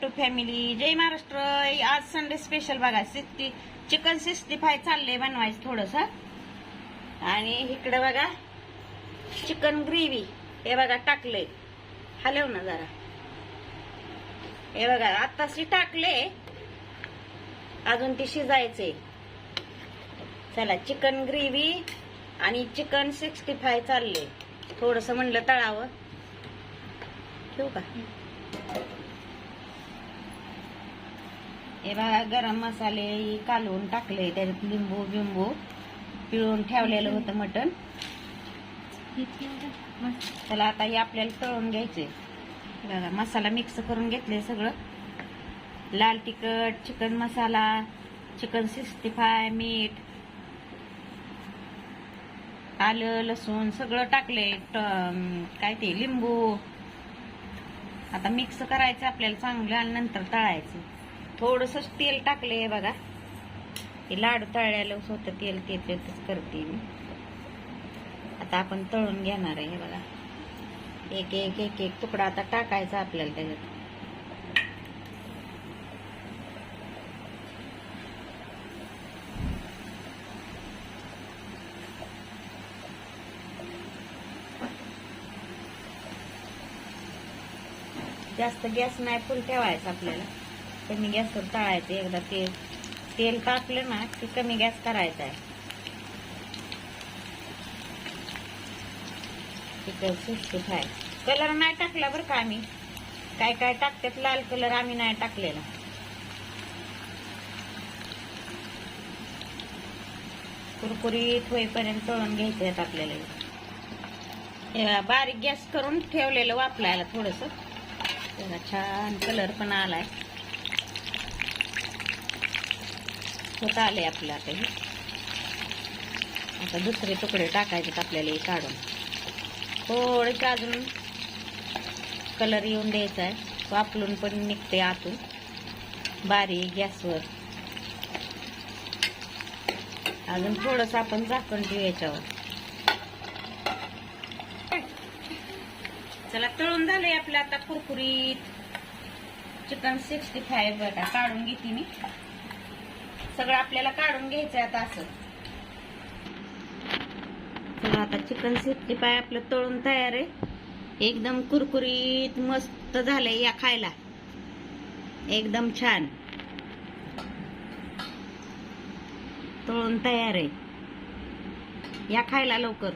To family जय महाराष्ट्र. आज Sunday special बघा. Sixty chicken sixty five चाललंय बनवायचं थोडस. आणि इकडे बघा चिकन ग्रेव्ही हे बघा टाकलंय. हलव ना जरा. हे बघा आताशी टाकले. अजून ती शिजायचे चला चिकन ग्रेव्ही आणि चिकन सिक्स्टी फाय चालले थोडस म्हणलं तळावं. ठेवू का? हे बघा गरम मसाले कालवून टाकले त्याच्यात लिंबू बिंबू पिळून ठेवलेलं होतं मटण. त्याला आता हे आपल्याला तळून घ्यायचे. बघा मसाला मिक्स करून घेतले सगळं. लाल तिखट chicken masala chicken sixty five मीठ आलं लसूण सगळं टाकले काय ते लिंबू. आता मिक्स करायचं आपल्याला चांगलं आणि नंतर तळायचं. थोडस तेल टाकले बघा. हे लाडू तळल्याला होतं तेल ते तेच करते मी. आता आपण तळून घेणार आहे हे बघा. एक एक एक एक तुकडा आता टाकायचा आपल्याला त्याच्यात. जास्त गॅस नाही फुल ठेवायचा आपल्याला. कमी गॅसवर तळायचं. एकदा तेल तेल टाकलं ना की कमी गॅस करायचा आहे. चिकन सिक्स्टी आहे. कलर नाही टाकला बरं का आम्ही. काय काय टाकतात लाल कलर आम्ही नाही टाकलेला. कुरकुरीत होईपर्यंत तळून घ्यायचं आहेत आपल्याला. बारीक गॅस करून ठेवलेलं वापरायला थोडस. त्याला छान कलर पण आलाय. होत आले आपलं आता हे. आता दुसरे तुकडे टाकायचे आपल्याला हे काढून. थोडेसे अजून कलर येऊन द्यायचा आहे. वापरून पण निघते आतून. बारीक गॅसवर. अजून थोडस आपण झाकण देऊ याच्यावर. चला तळून झालंय आपलं आता कुरकुरीत. चिकन सिक्स्टी फाय बघा काढून घेते मी. सगळं आपल्याला काढून घ्यायचं आता असं. चला आता चिकन सिक्स्टी पाय आपलं तळून तयार आहे. एकदम कुरकुरीत मस्त झालंय या खायला. एकदम छान. तळून तयार आहे. या खायला लवकर.